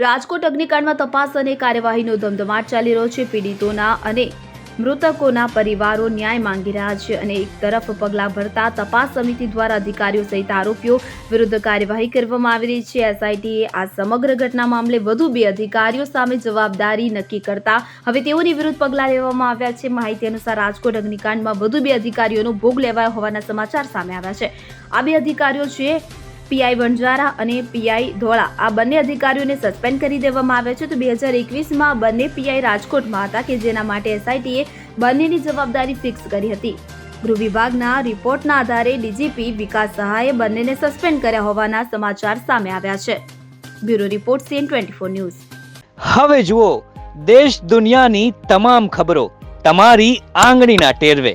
રાજકોટ અગ્નિકાંડમાં તપાસ અને કાર્યવાહીનો ધમધમાટ ચાલી રહ્યો છે. પીડિતોના અને મૃતકોના પરિવારો ન્યાય માંગી રહ્યા છે અને એક તરફ પગલાં ભરતા તપાસ સમિતિ દ્વારા અધિકારીઓ સહિત આરોપીઓ વિરુદ્ધ કાર્યવાહી કરવામાં આવી રહી છે. એસઆઈટીએ આ સમગ્ર ઘટના મામલે વધુ બે અધિકારીઓ સામે જવાબદારી નક્કી કરતા હવે તેઓની વિરુદ્ધ પગલાં લેવામાં આવ્યા છે. માહિતી અનુસાર રાજકોટ અગ્નિકાંડમાં વધુ બે અધિકારીઓનો ભોગ લેવાયો હોવાના સમાચાર સામે આવ્યા છે. આ બે અધિકારીઓ છે પીઆઈ વણઝારા અને પીઆઈ ધોળા. આ બંને અધિકારીઓને સસ્પેન્ડ કરી દેવામાં આવ્યા છે. તો બે હજાર એકવીસમાં બંને પીઆઈ રાજકોટમાં હતા કે જેના માટે એસઆઈટીએ બંનેની જવાબદારી ફિક્સ કરી હતી. ગૃહ વિભાગના રિપોર્ટના આધારે ડીજીપી વિકાસ સહાયે બંનેને સસ્પેન્ડ કર્યા હોવાના સમાચાર સામે આવ્યા છે. Bureau report CN twenty news. હવે જુઓ, દેશ દુનિયાની તમામ ખબરો, તમારી આંગળીના ટેરવે.